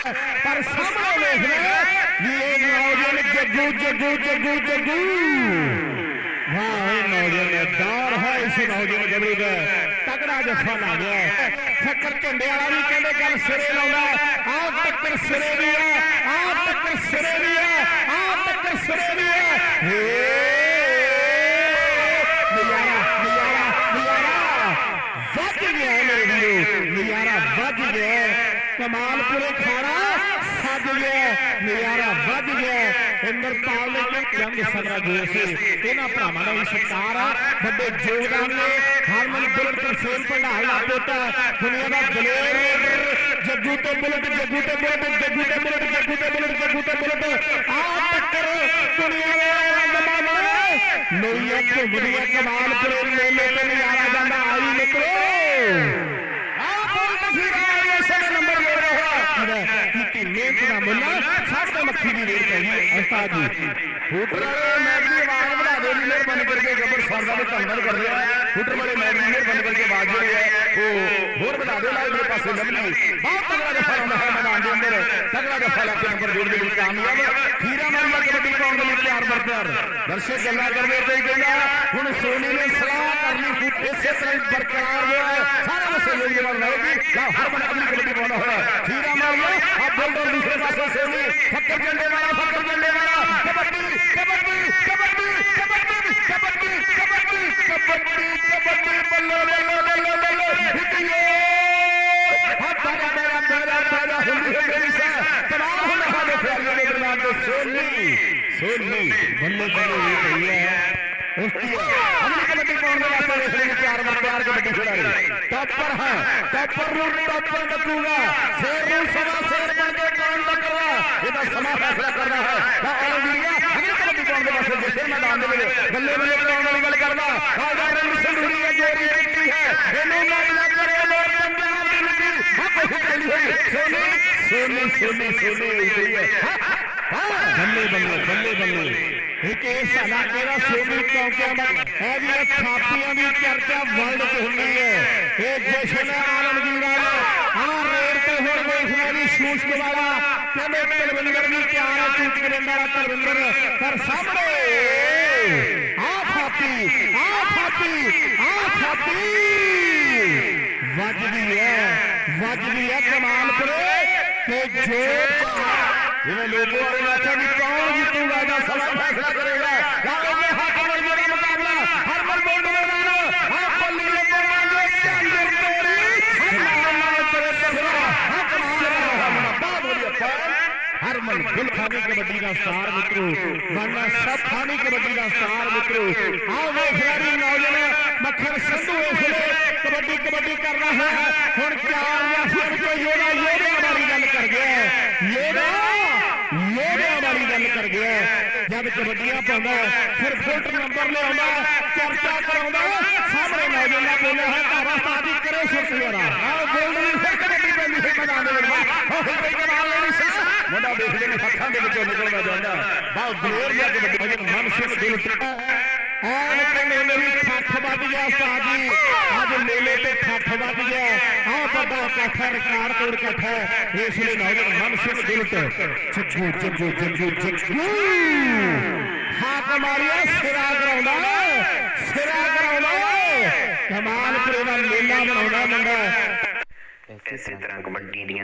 पर सामने देख रहे ये नौजवान जग्गू जग्गू जग्गू जग्गू। हाँ है, इस नौजवान जबरी का तगड़ा जफा ला गया ठक्कर झंडे वाला भी कहते गल सिरे लाउंदा आ टक्कर तो सिरे भी है आ टक्कर तो सिरे भी है आ टक्कर तो सिरे भी है। हे नज़ारा बच गया मेरे वीरों नज़ारा बच गया। कमालपुरे खाड़ा, सज गया नज़ारा बज गया। इंद्रपाल ने जंग सदा जोशी इन्होंने भावों का भी सत्कार बड़े योगदान ने, हरमन बुलट तरसेम भंडार ला पोता। दुनिया का दलेर जग्गू तो बुलट जग्गू तो बुलट जग्गू तो बुलट जग्गू तो बुलट जग्गू तो बुलट आ टक्कर दुनिया मेरी अख मेरी कमालपुरे मेले का नज़ारा जाना आई निकलो। आप तस्वीर ಕಿರ ಕಿತಿ ಮೇಕನ ಮುಲ್ಲ ಸಾಕ ಮಕ್ಕಿ ದಿ ಅಸ್ತಾದಿ ಹುಟ್ರ ಮೈದಿ ವಾಹನ हवेली में बन करके गबर सौदा में कंगन कर दिया फुटर वाले मैदान में बन करके बाजे हुए वो भोर बता दो लाए मेरे पास लवली का फलक नंबर जोड़ देने कामयाब हीरा मरिया कबड्डी कांग्रेस चार पर पर दर्शक गल्ला करने पे गया हुन सोनी ने सलाह करनी फुट इसे तरह बरकरार हुआ है सारा वसूल ये बात रहेगी क्या हर बड़ा अगली कबड्डी बना हो हीरा मरिया अब बोल दो दूसरे पास से सोनी फक्कर झंडे वाला फक्कर झंडे वाला कबड्डी कबड्डी कबड्डी कबड्डी कबड्डी कबड्डी कबड्डी कबड्डी बल्लो बल्लो बल्लो बल्लो हिट ये हाथ बड़ा बड़ा बड़ा बड़ा हिंदी हिंदी समा फैसला गल करना है। सोने सोने सोने बल्ले बल्ले बल्ले बल्ले एक ऐसा साला केरा क्यों क्या है भी ये छापियाँ भी चर्चा वर्ल्ड की होनी है ये जश्न आलमगीरा रेड पे हो के वाला भी क्या है चूच करेंदा पर सामने आ छापी आ छापी आ छापी लोगों ने नाचा कि कौन जीतूँगा? ऐसा सवाल फैसला करेगा। लाखों में हाथों में मेरा मुकाबला। हर पर बोर्ड में मानो आप पल्ली में मानो अंदर तेरी हम मानो तेरे सिरा हक मारो हमना बाप हो गया पर हरमन दिल खाने के बड़ी का स्टार मित्रों, वरना सब खाने के बड़ी का स्टार मित्रों। आओ वे खिलाड़ी नौजवान मक्खन संधू इसलिए कबड्डी कबड्डी कर रहा है। और क्या या फिर कोई योगा योगा हमारी गल ਯੋਧਾ ਯੋਧਿਆਂ ਵਾਲੀ ਗੱਲ ਕਰ ਗਿਆ। ਜਦ ਕਬੱਡੀਆਂ ਪਾਉਂਦਾ, ਫਿਰ ਫੁੱਟ ਨੰਬਰ ਲਿਆਉਂਦਾ, ਚਰਚਾ ਕਰਾਉਂਦਾ, ਸਾਹਮਣੇ ਨੌਜਵਾਨ ਬੋਲਿਆ ਹੈ ਧਾਰਾ ਸਾਦੀ ਕਰੋ ਸੁਰਤਿਆਰਾ ਆਹ ਗੋਲਡ ਦੀ ਫਿਰ ਕਬੱਡੀ ਪੈਂਦੀ ਹੈ ਮੈਦਾਨ ਦੇ ਵਿੱਚ। ਹੋ ਬਈ ਕਮਾਲ ਨਹੀਂ ਸਾ। ਮੁੰਡਾ ਦੇਖਦੇ ਨੇ ਹੱਥਾਂ ਦੇ ਵਿੱਚੋਂ ਨਿਕਲਦਾ ਜਾਂਦਾ। ਬਹੁਤ ਦਲੇਰ ਜਿਹਾ ਕਬੱਡੀ ਅਜੇ ਮਨ ਸਿੰਘ ਦਿਲ ਟੁੱਟਾ। आज मेले पे ठठ बज गया। हाँ बड़ा कठ है रिकार तोड़ कठ है इसलिए नौजवान मन सिंह दुलट चंगू चंगू चंगू चंगू। हाथ मारिया सिरा कराउंदा सिरा कराउंदा कमाल पूरे मेला बनाउंदा मुंडा इसी तरह कबड्डी दी